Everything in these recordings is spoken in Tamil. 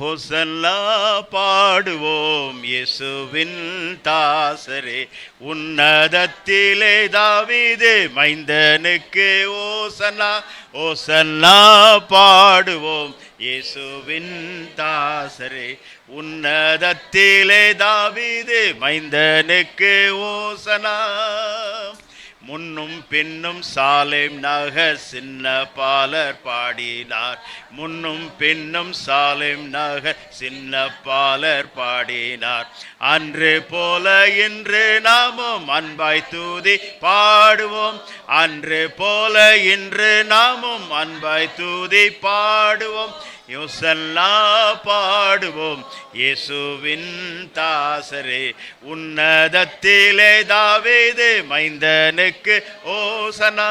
ஹொசல்லா பாடுவோம் இயேசுவின் தாசரே. உன்னதத்திலே தாவிதே மைந்தனுக்கு ஓசனா ஓசன்னா பாடுவோம் இயேசுவின் தாசரே. உன்னதத்திலே தாவிதே மைந்தனுக்கு ஓசனா முன்னும் பின்னும் சாலேம் நக சின்ன பாலர் பாடினார். முன்னும் பின்னும் சாலேம் நக சின்ன பாலர் பாடினார். அன்று போல இன்று நாமும் அன்பாய் தூதி பாடுவோம். அன்று போல இன்று நாமும் அன்பாய் தூதி பாடுவோம். யோசல்லா பாடுவோம். இயேசுவின் தாசரே உன்னதத்திலே தாவேது மைந்தனுக்கு ஓசனா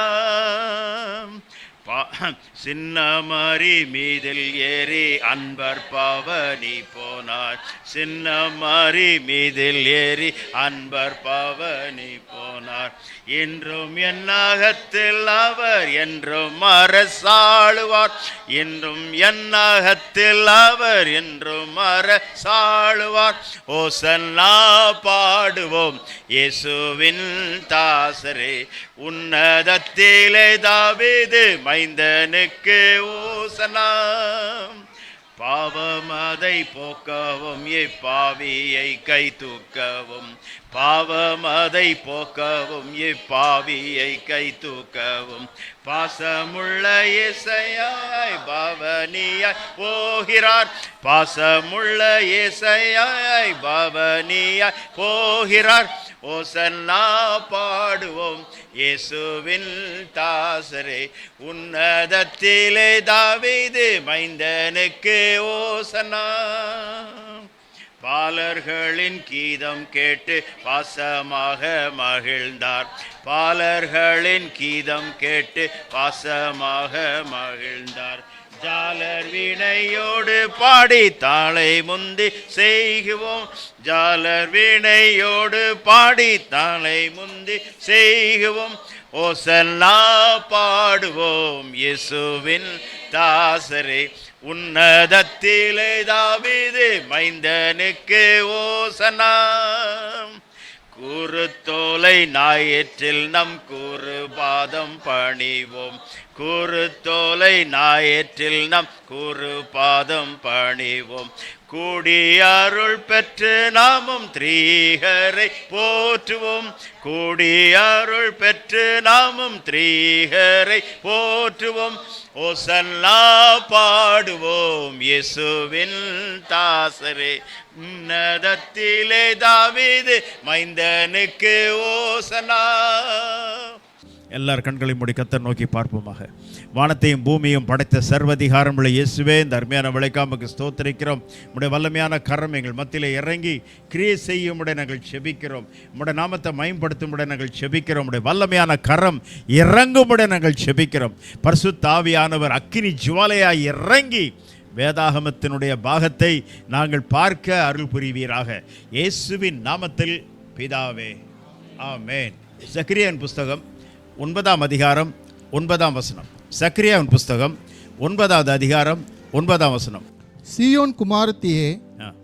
சின்னமரி மீதில் ஏறி அன்பர் பவனி போனார். சின்னமரி மீதில் ஏறி அன்பர் பவனி போனார். என்றும் என்னாகத்தில் அவர் என்றும் அரசாளுவார். என்றும் என்னாகத்தில் அவர் என்றும் அரசாளுவார். ஓசன்னா பாடுவோம். இயேசுவின் தாசரே உன்னதத்திலே தாவீது மைந்தனுக்கு ஓசனா பாவமதை போக்கவும் இப்பாவியை கை தூக்கவும். பாவமதை போக்கவும் இப்பாவியை கை தூக்கவும். பாசமுள்ள இசையாய் பவனியாய் போகிறார். பாசமுள்ள இசையாய் பவனியாய் போகிறார். ஓசன்னா பாடுவோம். இயேசுவின் தாசரே உன்னதத்திலே தாவிது மைந்தனுக்கு ஓசனா பாலர்களின் கீதம் கேட்டு பாசமாக மகிழ்ந்தார். பாலர்களின் கீதம் கேட்டு பாசமாக மகிழ்ந்தார். ஜாலர் வீணையோடு பாடி தாளை முந்தி செய்குவோம். ஜாலர் வீணையோடு பாடி தாளை முந்தி செய்குவோம். ஓசல்லா பாடுவோம் இயேசுவின் தாசரே. உன்னதத்திலே தாவிது மைந்தனுக்கு ஓசனா. கூறு தோலை ஞாயிற்றில் நம் கூறு பாதம் பணிவோம். கூறுத்தோலை ஞாயிற்றில் நம் கூறு பாதம் பணிவோம். கூடி பெற்று நாமும் த்ரீகரை போற்றுவோம். கூடி பெற்று நாமும் த்ரீகரை போற்றுவோம். ஓசல்லா பாடுவோம் இயேசுவின் தாசரே. உன்னதத்திலே தாவிது மைந்தனுக்கு ஓசனா எல்லார் கண்களையும் மூடி கத்தர் நோக்கி பார்ப்போமாக. வானத்தையும் பூமியும் படைத்த சர்வதிகாரமுள்ள இயேசுவே இந்த அருமையான விளைக்காமக்கு ஸ்தோத்திரிக்கிறோம். உடைய வல்லமையான கரம் எங்கள் மத்தியில் இறங்கி கிரியை செய்யும் உடைய நாங்கள் செபிக்கிறோம். உடைய நாமத்தை மயம்படுத்தும் உடைய நாங்கள் செபிக்கிறோம். உடைய வல்லமையான கரம் இறங்கும் உடைய நாங்கள் செபிக்கிறோம். பரிசு தாவியானவர் அக்கினி ஜுவாலையாக இறங்கி வேதாகமத்தினுடைய பாகத்தை நாங்கள் பார்க்க அருள் புரிவீராக. இயேசுவின் நாமத்தில் பிதாவே ஆமேன். சக்கிரியன் புஸ்தகம் ஒன்பதாம் அதிகாரம் ஒன்பதாம் வசனம். சக்ரியாவின் புஸ்தகம் ஒன்பதாவது அதிகாரம் ஒன்பதாம் வசனம். சீயோன் குமாரத்தியே.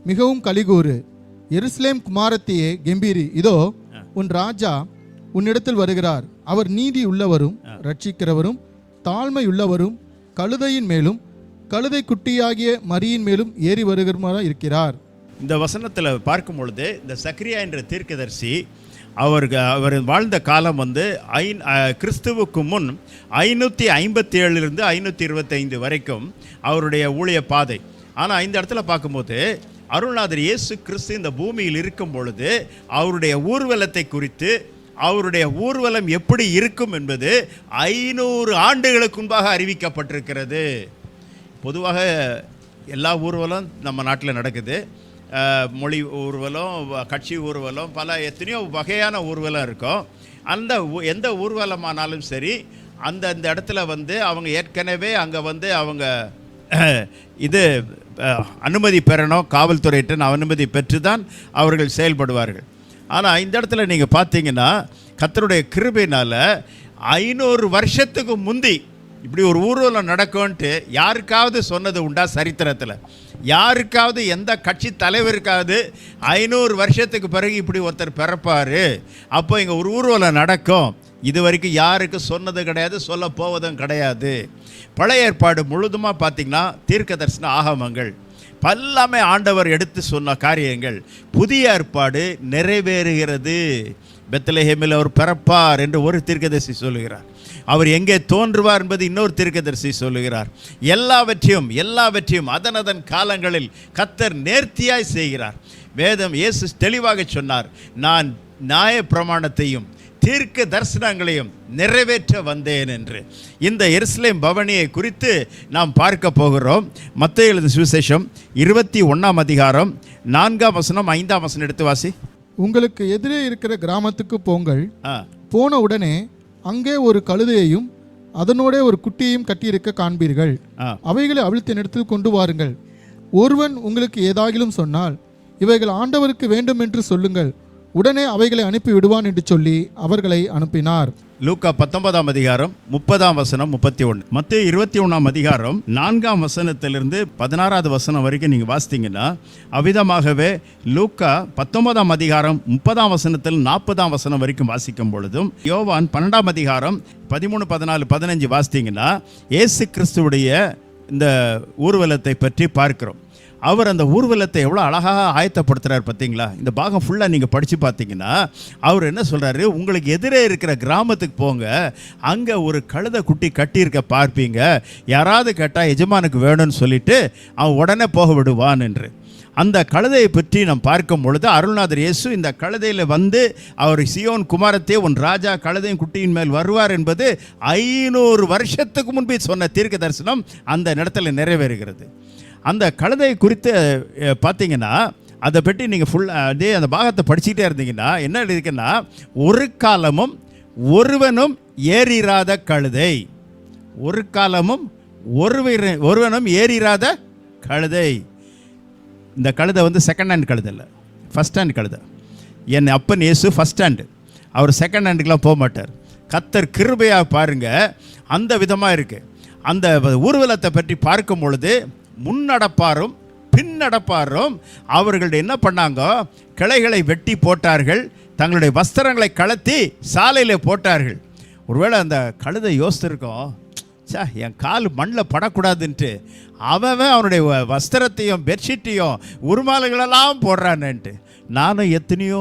மிகவும் கலிகூறு எருசலேம் குமாரத்தியே கெம்பீரி இதோ உன் ராஜா உன்னிடத்தில் வருகிறார். அவர் நீதி உள்ளவரும் ரட்சிக்கிறவரும் தாழ்மையுள்ளவரும் கழுதையின் மேலும் கழுதை குட்டியாகிய மரியின் மேலும் ஏறி வருகிறவராக இருக்கிறார் இந்த வசனத்தில் பார்க்கும் பொழுது இந்த சக்ரியா என்ற தீர்க்கதரிசி அவருக்கு அவர் வாழ்ந்த காலம் வந்து ஐ கிறிஸ்துவுக்கு முன் ஐநூற்றி ஐம்பத்தி ஏழுலேருந்து ஐநூற்றி இருபத்தைந்து வரைக்கும் அவருடைய ஊழிய பாதை. ஆனால் இந்த இடத்துல பார்க்கும்போது அருள்நாதர் இயேசு கிறிஸ்து இந்த பூமியில் இருக்கும் பொழுது அவருடைய ஊர்வலத்தை குறித்து அவருடைய ஊர்வலம் எப்படி இருக்கும் என்பது ஐநூறு ஆண்டுகளுக்கு முன்பாக அறிவிக்கப்பட்டிருக்கிறது. பொதுவாக எல்லா ஊர்வலம் நம்ம நாட்டில் நடக்குது. மொழி ஊர்வலம் கட்சி ஊர்வலம் பல எத்தனையோ வகையான ஊர்வலம் இருக்கும். அந்த ஊ- எந்த ஊர்வலமானாலும் சரி அந்த அந்த இடத்துல வந்து அவங்க ஏற்கனவே அங்கே வந்து அவங்க இது அனுமதி பெறணும். காவல்துறையிட்ட அனுமதி பெற்று தான் அவர்கள் செயல்படுவார்கள். ஆனால் இந்த இடத்துல நீங்கள் பார்த்தீங்கன்னா கத்தருடைய கிருபினால் ஐநூறு வருஷத்துக்கு முந்தி இப்படி ஒரு ஊர்வலம் நடக்கும்ன்ட்டு யாருக்காவது சொன்னது உண்டா சரித்திரத்தில்? யாருக்காவது எந்த கட்சி தலைவருக்காவது ஐநூறு வருஷத்துக்கு பிறகு இப்படி ஒருத்தர் பிறப்பார். அப்போ இங்கே ஒரு ஊர்வலம் நடக்கும். இது வரைக்கும் யாருக்கு சொன்னது கிடையாது சொல்ல போவதும் கிடையாது. பழைய ஏற்பாடு முழுதுமாக பார்த்தீங்கன்னா தீர்க்க தரிசன ஆகமங்கள். பல்லாமே ஆண்டவர் எடுத்து சொன்ன காரியங்கள். புதிய ஏற்பாடு நிறைவேறுகிறது. பெத்தலஹேமில் அவர் பிறப்பார் என்று ஒரு தீர்க்கதரிசி சொல்கிறார் அவர் எங்கே தோன்றுவார் என்பது இன்னொரு தீர்க்கதரிசி சொல்லுகிறார். எல்லாவற்றையும் எல்லாவற்றையும் அதன் அதன் காலங்களில் கத்தர் நேர்த்தியாய் செய்கிறார். வேதம் இயேசு தெளிவாக சொன்னார் நான் நியாய பிரமாணத்தையும் தீர்க்க தரிசனங்களையும் நிறைவேற்ற வந்தேன் என்று. இந்த எருசலேம் பவனியை குறித்து நாம் பார்க்க போகிறோம். மத்திய எழுது சுவிசேஷம் இருபத்தி ஒன்றாம் அதிகாரம் நான்காம் வசனம் ஐந்தாம் வசனம் எடுத்து வாசி. உங்களுக்கு எதிரே இருக்கிற கிராமத்துக்கு போங்கள். போன உடனே அங்கே ஒரு கழுதையையும் அதனோடே ஒரு குட்டியையும் கட்டியிருக்க காண்பீர்கள். அவைகளை அவிழ்த்து இடத்தில் கொண்டு வாருங்கள். ஒருவன் உங்களுக்கு ஏதாகிலும் சொன்னால் இவைகள் ஆண்டவருக்கு வேண்டும் என்று சொல்லுங்கள். உடனே அவைகளை அனுப்பி விடுவான் என்று சொல்லி அவர்களை அனுப்பினார். லூக்கா பத்தொன்பதாம் அதிகாரம் முப்பதாம் வசனம் முப்பத்தி ஒன்று மத்திய இருபத்தி ஒன்றாம் அதிகாரம் நான்காம் வசனத்திலிருந்து பதினாறாவது வசனம் வரைக்கும் நீங்கள் வாசித்தீங்கன்னா அவ்விதமாகவே லூக்கா பத்தொன்பதாம் அதிகாரம் முப்பதாம் வசனத்தில் நாற்பதாம் வசனம் வரைக்கும் வாசிக்கும் பொழுதும் யோவான் பன்னெண்டாம் அதிகாரம் பதிமூணு பதினாலு பதினஞ்சு வாசித்தீங்கன்னா ஏசு கிறிஸ்துவுடைய இந்த ஊர்வலத்தை பற்றி பார்க்கிறோம். அவர் அந்த ஊர்வலத்தை எவ்வளோ அழகாக ஆயத்தப்படுத்துகிறார் பார்த்தீங்களா? இந்த பாகம் ஃபுல்லாக நீங்கள் படித்து பார்த்தீங்கன்னா அவர் என்ன சொல்கிறாரு உங்களுக்கு எதிரே இருக்கிற கிராமத்துக்கு போங்க. அங்கே ஒரு கழுதை குட்டி கட்டியிருக்க பார்ப்பீங்க. யாராவது கேட்டால் எஜமானுக்கு வேணும்னு சொல்லிட்டு அவன் உடனே போக விடுவான் என்று. அந்த கழுதையை பற்றி நாம் பார்க்கும் பொழுது அருள்நாதர் இயேசு இந்த கழுதையில் வந்து அவர் சியோன் குமாரத்தே உன் ராஜா கழுதையும் குட்டியின் மேல் வருவார் என்பது ஐநூறு வருஷத்துக்கு முன்பே சொன்ன தீர்க்க தரிசனம் அந்த இடத்துல நிறைவேறுகிறது. அந்த கழுதை குறித்து பார்த்தீங்கன்னா அதை பற்றி நீங்கள் ஃபுல் அதே அந்த பாகத்தை படிச்சுக்கிட்டே இருந்தீங்கன்னா என்ன எழுதிருக்குன்னா ஒரு காலமும் ஒருவனும் ஏறிராத கழுதை. ஒரு காலமும் ஒருவர் ஒருவனும் ஏறிராத கழுதை. இந்த கழுதை வந்து செகண்ட் ஹேண்ட் கழுதை இல்லை. ஃபஸ்ட் ஹேண்ட் கழுதை. என் அப்பன் இயேசு ஃபஸ்ட் ஹேண்டு அவர் செகண்ட் ஹேண்டுக்கெலாம் போக மாட்டார். கத்தர் கிருபையாக பாருங்கள் அந்த விதமாக இருக்குது அந்த ஊர்வலத்தை பற்றி பார்க்கும் பொழுது முன்னடப்பாரும் பின்னடப்பாரும் அவர்கள் என்ன பண்ணாங்க? கிளைகளை வெட்டி போட்டார்கள். தங்களுடைய வஸ்திரங்களை கலத்தி சாலையில் போட்டார்கள். ஒருவேளை அந்த கழுதை யோசித்திருக்கோம் சா என் கால் மண்ணில் படக்கூடாதுன்ட்டு. அவன் அவனுடைய வ- வஸ்திரத்தையும் பெட்ஷீட்டையும் உருமாலைகளெல்லாம் போடுறான்னுட்டு. நானும் எத்தனையோ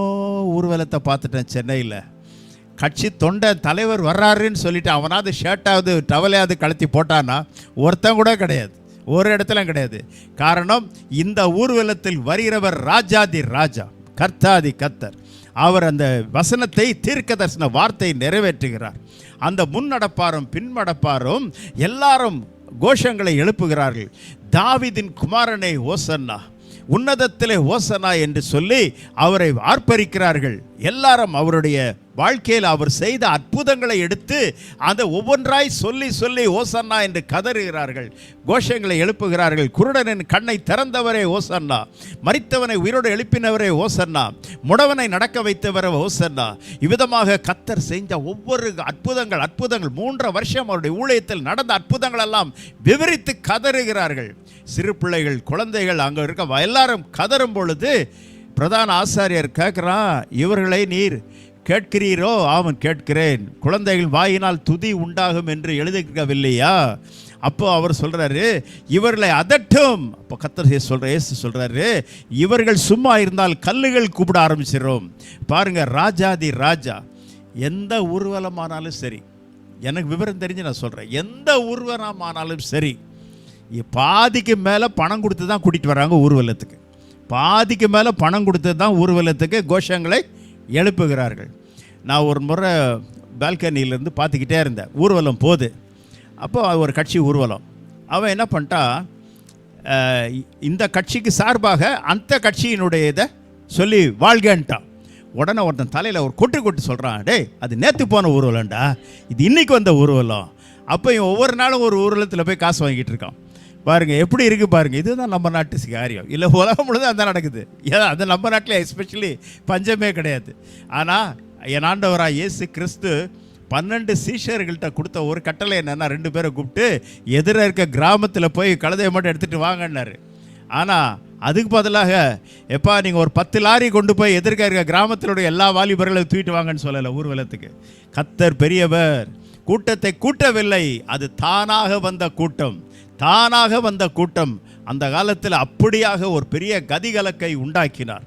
ஊர்வலத்தை பார்த்துட்டேன் சென்னையில். கட்சி தொண்டை தலைவர் வர்றாருன்னு சொல்லிட்டு அவனாவது ஷர்ட்டாவது டவலையாவது கழுத்தி போட்டானா ஒருத்தன் கூட கிடையாது. ஒரு இடத்துல கிடையாது. காரணம் இந்த ஊர்வலத்தில் வருகிறவர் ராஜாதி ராஜா கர்த்தாதி கர்த்தர். அவர் அந்த வசனத்தை தீர்க்க தரிசன வார்த்தை நிறைவேற்றுகிறார். அந்த முன்னடப்பாரும் பின்மடப்பாரும் எல்லாரும் கோஷங்களை எழுப்புகிறார்கள். தாவிதின் குமாரனை ஓசன்னா உன்னதத்திலே ஓசனா என்று சொல்லி அவரை ஆர்ப்பரிக்கிறார்கள். எல்லாரும் அவருடைய வாழ்க்கையில் அவர் செய்த அற்புதங்களை எடுத்து அந்த ஒவ்வொன்றாய் சொல்லி சொல்லி ஓசன்னா என்று கதறுகிறார்கள். கோஷங்களை எழுப்புகிறார்கள். குருடனின் கண்ணை திறந்தவரே ஓசன்னா. மறித்தவனை உயிரோடு எழுப்பினவரே ஓசன்னா. முடவனை நடக்க வைத்தவரே ஓசன்னா. இவ்விதமாக கத்தர் செஞ்ச ஒவ்வொரு அற்புதங்கள் அற்புதங்கள் மூன்றரை வருஷம் அவருடைய ஊழியத்தில் நடந்த அற்புதங்கள் எல்லாம் விவரித்து கதறுகிறார்கள். சிறு பிள்ளைகள் குழந்தைகள் அங்கே இருக்க எல்லாரும் கதறும் பொழுது பிரதான ஆசாரியர் கேட்குறான் இவர்களை நீர் கேட்கிறீரோ? ஆமன் கேட்கிறேன். குழந்தைகள் வாயினால் துதி உண்டாகும் என்று எழுதிக்கவில்லையா அப்போ அவர் சொல்கிறாரு இவர்களை அதட்டும். அப்போ கத்தர் சொல்கிற இயேசு சொல்கிறாரு இவர்கள் சும்மா இருந்தால் கல்லுகள் கூப்பிட ஆரம்பிச்சிடும் பாருங்க ராஜாதி ராஜா எந்த ஊர்வலமானாலும் சரி எனக்கு விவரம் தெரிஞ்சு நான் சொல்கிறேன் எந்த ஊர்வலமானாலும் சரி பாதிக்கு மேலே பணம் கொடுத்து தான் கூட்டிகிட்டு வராங்க ஊர்வலத்துக்கு. பாதிக்கு மேலே பணம் கொடுத்து தான் ஊர்வலத்துக்கு கோஷங்களை எழுப்புகிறார்கள். நான் ஒரு முறை பால்கனியிலேருந்து பார்த்துக்கிட்டே இருந்தேன். ஊர்வலம் போகுது. அப்போது ஒரு கட்சி ஊர்வலம். அவன் என்ன பண்ணிட்டான் இந்த கட்சிக்கு சார்பாக அந்த கட்சியினுடைய இதை சொல்லி வாழ்கன்ட்டான். உடனே ஒருத்தன் தலையில் ஒரு கொட்டு கொட்டு சொல்கிறான் டேய் அது நேற்று போன ஊர்வலம்டா. இது இன்றைக்கி வந்த ஊர்வலம். அப்போ இவன் ஒவ்வொரு நாளும் ஒரு ஊர்வலத்தில் போய் காசு வாங்கிட்டு இருக்கான். பாருங்கள் எப்படி இருக்குது பாருங்கள் இதுதான் நம்ம நாட்டு சிகாரியம். இல்லை உலகம் முழுதும் அதான் நடக்குது. ஏன் அது நம்ம நாட்டில் எஸ்பெஷலி பஞ்சமே கிடையாது. ஆனால் என் ஆண்டவராக இயேசு கிறிஸ்து பன்னெண்டு சீஷர்கள்ட்ட கொடுத்த ஒரு கட்டளை என்னென்னா ரெண்டு பேரை கூப்பிட்டு எதிர இருக்க கிராமத்தில் போய் கழுதையை மட்டும் எடுத்துகிட்டு வாங்கன்னாரு. ஆனால் அதுக்கு பதிலாக எப்பா நீங்கள் ஒரு பத்து லாரி கொண்டு போய் எதிர்க்க இருக்க கிராமத்தினுடைய எல்லா வாலிபர்களையும் தூக்கிட்டு வாங்கன்னு சொல்லலை ஊர்வலத்துக்கு. கத்தர் பெரியவர். கூட்டத்தை கூட்டவில்லை அது தானாக வந்த கூட்டம். தானாக வந்த கூட்டம் அந்த காலத்தில் அப்படியாக ஒரு பெரிய கதிகலக்கை உண்டாக்கினார்.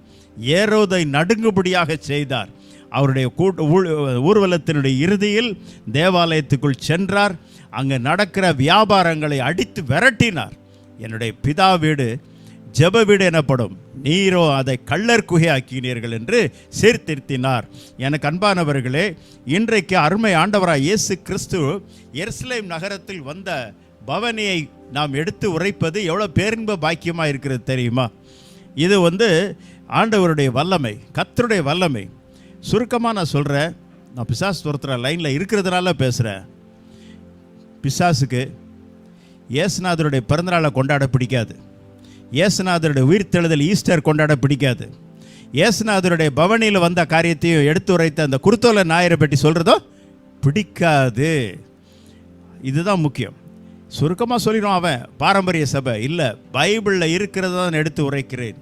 ஏரோதை நடுங்குபடியாக செய்தார். அவருடைய கூட்ட ஊர்வலத்தினுடைய இறுதியில் தேவாலயத்துக்குள் சென்றார். அங்கே நடக்கிற வியாபாரங்களை அடித்து விரட்டினார். என்னுடைய பிதா வீடு ஜெப வீடு எனப்படும். நீரோ அதை கள்ளர் குகையாக்கினீர்கள் என்று சீர்திருத்தினார். எனக்கு அன்பானவர்களே இன்றைக்கு அருமை ஆண்டவராய் இயேசு கிறிஸ்து எருசலேம் நகரத்தில் வந்த பவனியை நாம் எடுத்து உரைப்பது எவ்வளோ பேரின்ப பாக்கியமாக இருக்கிறது தெரியுமா? இது வந்து ஆண்டவருடைய வல்லமை கத்தருடைய வல்லமை. சுருக்கமாக நான் சொல்கிறேன் நான் பிசாசு துரத்துகிற லைனில் இருக்கிறதுனால பேசுகிறேன் பிசாசுக்கு இயேசுநாதருடைய பிறந்தநாளை கொண்டாட பிடிக்காது. இயேசுநாதருடைய உயிர்த்தெழுதல் ஈஸ்டர் கொண்டாட பிடிக்காது. இயேசுநாதருடைய பவனியில் வந்த காரியத்தையும் எடுத்து உரைத்த அந்த குருத்தோலை நாயரை பற்றி சொல்கிறதோ பிடிக்காது. இதுதான் முக்கியம். சுருக்கமாக சொல்லிடும் அவன் பாரம்பரிய சபை. இல்லை பைபிளில் இருக்கிறத தான் எடுத்து உரைக்கிறேன்.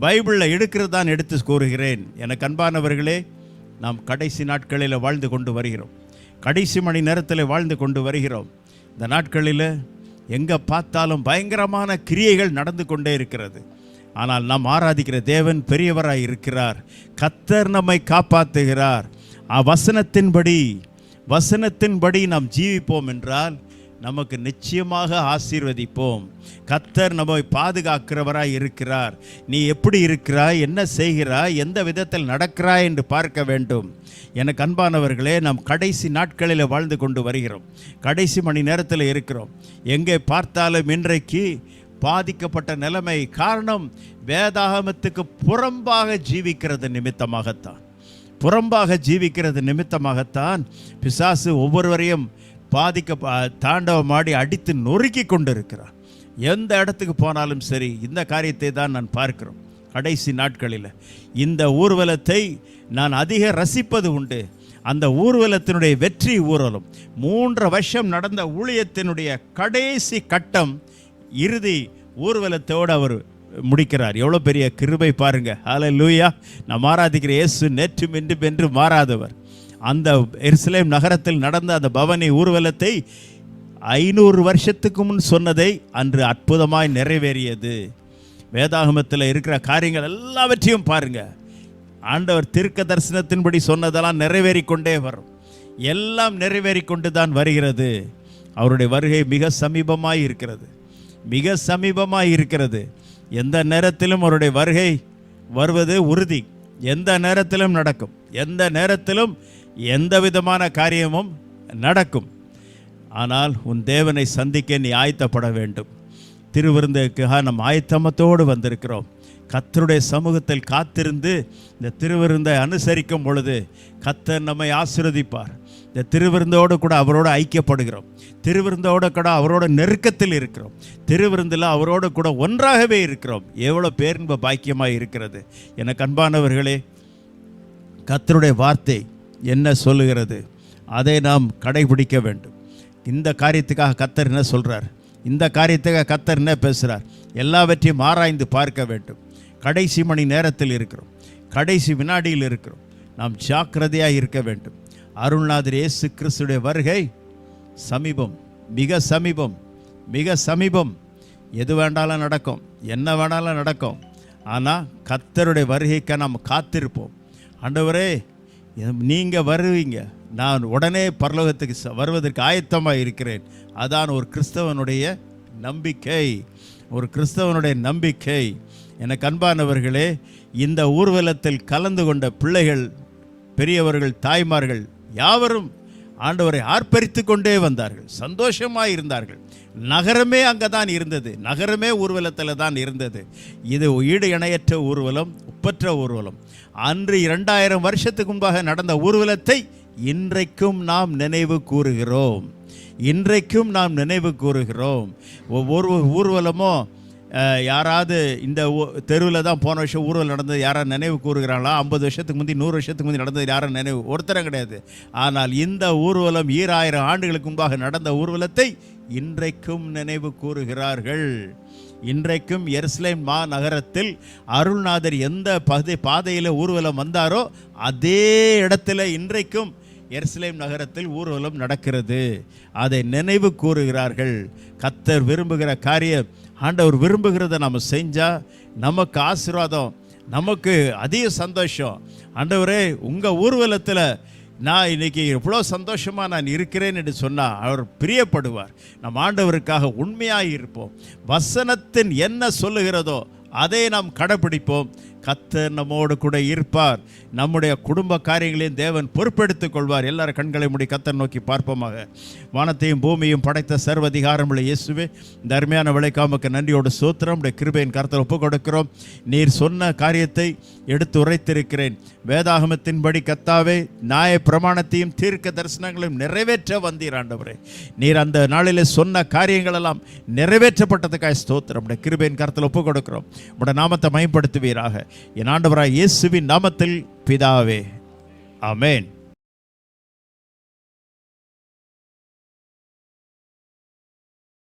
பைபிளில் எடுக்கிறது தான் எடுத்து கூறுகிறேன். எனக்கு அன்பானவர்களே நாம் கடைசி நாட்களில் வாழ்ந்து கொண்டு வருகிறோம். கடைசி மணி நேரத்தில் வாழ்ந்து கொண்டு வருகிறோம். இந்த நாட்களில் எங்கே பார்த்தாலும் பயங்கரமான கிரியைகள் நடந்து கொண்டே இருக்கிறது. ஆனால் நாம் ஆராதிக்கிற தேவன் பெரியவராக இருக்கிறார். கத்தர் நம்மை காப்பாற்றுகிறார். ஆ, வசனத்தின்படி வசனத்தின்படி நாம் ஜீவிப்போம் என்றால் நமக்கு நிச்சயமாக ஆசீர்வதிப்போம். கத்தர் நம்மை பாதுகாக்கிறவராய் இருக்கிறார். நீ எப்படி இருக்கிறாய்? என்ன செய்கிறாய்? எந்த விதத்தில் நடக்கிறாய் என்று பார்க்க வேண்டும். எனக்கு அன்பானவர்களே நாம் கடைசி நாட்களில் வாழ்ந்து கொண்டு வருகிறோம். கடைசி மணி நேரத்தில் இருக்கிறோம். எங்கே பார்த்தாலும் இன்றைக்கு பாதிக்கப்பட்ட நிலைமை காரணம் வேதாகமத்துக்கு புறம்பாக ஜீவிக்கிறது நிமித்தமாகத்தான். புறம்பாக ஜீவிக்கிறது நிமித்தமாகத்தான் பிசாசு ஒவ்வொருவரையும் பாதிக்க பா- தாண்டவமாடி அடித்து நொறுக்கி கொண்டிருக்கிறார். எந்த இடத்துக்கு போனாலும் சரி இந்த காரியத்தை தான் நான் பார்க்கிறோம். கடைசி நாட்களில். இந்த ஊர்வலத்தை நான் அதிக ரசிப்பது உண்டு. அந்த ஊர்வலத்தினுடைய வெற்றி ஊர்வலம் மூன்று வருஷம் நடந்த ஊழியத்தினுடைய கடைசி கட்டம் இறுதி ஊர்வலத்தோடு அவர் முடிக்கிறார். எவ்வளோ பெரிய கிருபை பாருங்கள் அதில் லூயா நாம் ஆராதிக்கிற இயேசு நேற்றும் இன்றும் என்று மாறாதவர். அந்த எருசலேம் நகரத்தில் நடந்த அந்த பவனி ஊர்வலத்தை ஐநூறு வருஷத்துக்கு முன் சொன்னதை அன்று அற்புதமாய் நிறைவேறியது. வேதாகமத்தில் இருக்கிற காரியங்கள் எல்லாவற்றையும் பாருங்கள் ஆண்டவர் தீர்க்க தரிசனத்தின்படி சொன்னதெல்லாம் நிறைவேறி கொண்டே வரும். எல்லாம் நிறைவேறி கொண்டு தான் வருகிறது. அவருடைய வருகை மிக சமீபமாய் இருக்கிறது. மிக சமீபமாய் இருக்கிறது. எந்த நேரத்திலும் அவருடைய வருகை வருவது உறுதி. எந்த நேரத்திலும் நடக்கும். எந்த நேரத்திலும் எந்த விதமான காரியமும் நடக்கும். ஆனால் உன் தேவனை சந்திக்க நீ ஆயத்தப்பட வேண்டும். திருவிருந்துக்காக நம் ஆயத்தமத்தோடு வந்திருக்கிறோம். கத்தருடைய சமூகத்தில் காத்திருந்து இந்த திருவிருந்தை அனுசரிக்கும் பொழுது கத்தர் நம்மை ஆசீர்வதிப்பார். இந்த திருவிருந்தோடு கூட அவரோடு ஐக்கியப்படுகிறோம். திருவிருந்தோடு கூட அவரோட நெருக்கத்தில் இருக்கிறோம். திருவிருந்தில் அவரோடு கூட ஒன்றாகவே இருக்கிறோம். எவ்வளோ பேரின்ப பாக்கியமாக இருக்கிறது. என கண்பானவர்களே கத்தருடைய வார்த்தை என்ன சொல்லுகிறது? அதை நாம் கடைபிடிக்க வேண்டும். இந்த காரியத்துக்காக கத்தர் என்ன சொல்கிறார் இந்த காரியத்துக்காக கத்தர் என்ன பேசுகிறார் எல்லாவற்றையும் ஆராய்ந்து பார்க்க வேண்டும். கடைசி மணி நேரத்தில் இருக்கிறோம். கடைசி வினாடியில் இருக்கிறோம். நாம் ஜாக்கிரதையாக இருக்க வேண்டும். அருள்நாதர் இயேசு கிறிஸ்துடைய வருகை சமீபம் மிக சமீபம் மிக சமீபம். எது வேண்டாலும் நடக்கும். என்ன வேணாலும் நடக்கும். ஆனால் கத்தருடைய வருகைக்கு நாம் காத்திருப்போம். ஆண்டவரே நீங்கள் வருவீங்க. நான் உடனே பரலோகத்துக்கு ச- வருவதற்கு ஆயத்தமாக இருக்கிறேன். அதான் ஒரு கிறிஸ்தவனுடைய நம்பிக்கை. ஒரு கிறிஸ்தவனுடைய நம்பிக்கை. என கண்பானவர்களே இந்த ஊர்வலத்தில் கலந்து கொண்ட பிள்ளைகள் பெரியவர்கள் தாய்மார்கள் யாவரும் ஆண்டவரை ஆர்ப்பரித்து கொண்டே வந்தார்கள். சந்தோஷமாக இருந்தார்கள். நகரமே அங்கே தான் இருந்தது. நகரமே ஊர்வலத்தில் தான் இருந்தது. இது ஈடு இணையற்ற ஊர்வலம் ஒப்பற்ற ஊர்வலம். அன்று இரண்டாயிரம் வருஷத்துக்கு முன்பாக நடந்த ஊர்வலத்தை இன்றைக்கும் நாம் நினைவு கூறுகிறோம். இன்றைக்கும் நாம் நினைவு கூறுகிறோம். ஒவ்வொரு ஊர்வலமும் யாராவது இந்த தெருவில் தான் போன வருஷம் ஊரில் நடந்தது யாராவது நினைவு கூறுகிறாங்களா? ஐம்பது வருஷத்துக்கு முந்தி நூறு வருஷத்துக்கு முந்தி நடந்தது யாரும் நினைவு ஒருத்தரம் கிடையாது. ஆனால் இந்த ஊர்வலம் ஈராயிரம் ஆண்டுகளுக்கு முன்பாக நடந்த ஊர்வலத்தை இன்றைக்கும் நினைவு கூறுகிறார்கள். இன்றைக்கும் எருசலேம் மா நகரத்தில் அருள்நாதர் எந்த பகுதி பாதையில் ஊர்வலம் வந்தாரோ அதே இடத்துல இன்றைக்கும் எருசலேம் நகரத்தில் ஊர்வலம் நடக்கிறது. அதை நினைவு கூறுகிறார்கள். கத்தர் விரும்புகிற காரியம் ஆண்டவர் விரும்புகிறத நம்ம செஞ்சால் நமக்கு ஆசீர்வாதம் நமக்கு அதிக சந்தோஷம். ஆண்டவரே உங்கள் ஊர்வலத்தில் நான் இன்றைக்கி எவ்வளோ சந்தோஷமாக நான் இருக்கிறேன் என்று சொன்னால் அவர் பிரியப்படுவார். நம் ஆண்டவருக்காக உண்மையாக இருப்போம். வசனத்தின் என்ன சொல்லுகிறதோ அதை நாம் கடைப்பிடிப்போம் கத்தர் நம்மோடு கூட இருப்பார். நம்முடைய குடும்ப காரியங்களையும் தேவன் பொறுப்பெடுத்துக் கொள்வார். எல்லாரும் கண்களை முடி கத்தர் நோக்கி பார்ப்போமாக. வானத்தையும் பூமியும் படைத்த சர்வதிகாரமுள்ள இயேசுவே இந்த அருமையான விளைக்காமக்கு நன்றியோடு சோத்திரம் உடைய கிருபையின் கருத்தில் ஒப்புக் கொடுக்கிறோம். நீர் சொன்ன காரியத்தை எடுத்து உரைத்திருக்கிறேன். வேதாகமத்தின்படி கத்தாவே நியாய பிரமாணத்தையும் தீர்க்க தரிசனங்களையும் நிறைவேற்ற வந்தீர் ஆண்டவரே. நீர் அந்த நாளிலே சொன்ன காரியங்களெல்லாம் நிறைவேற்றப்பட்டதுக்காக ஸ்தோத்திரம். உடைய கிருபையின் கருத்தில் ஒப்புக் கொடுக்கிறோம். உடைய நாமத்தை மயப்படுத்துவீராக. என் ஆண்டவராய் இயேசுவின் நாமத்தில் பிதாவே. அமேன்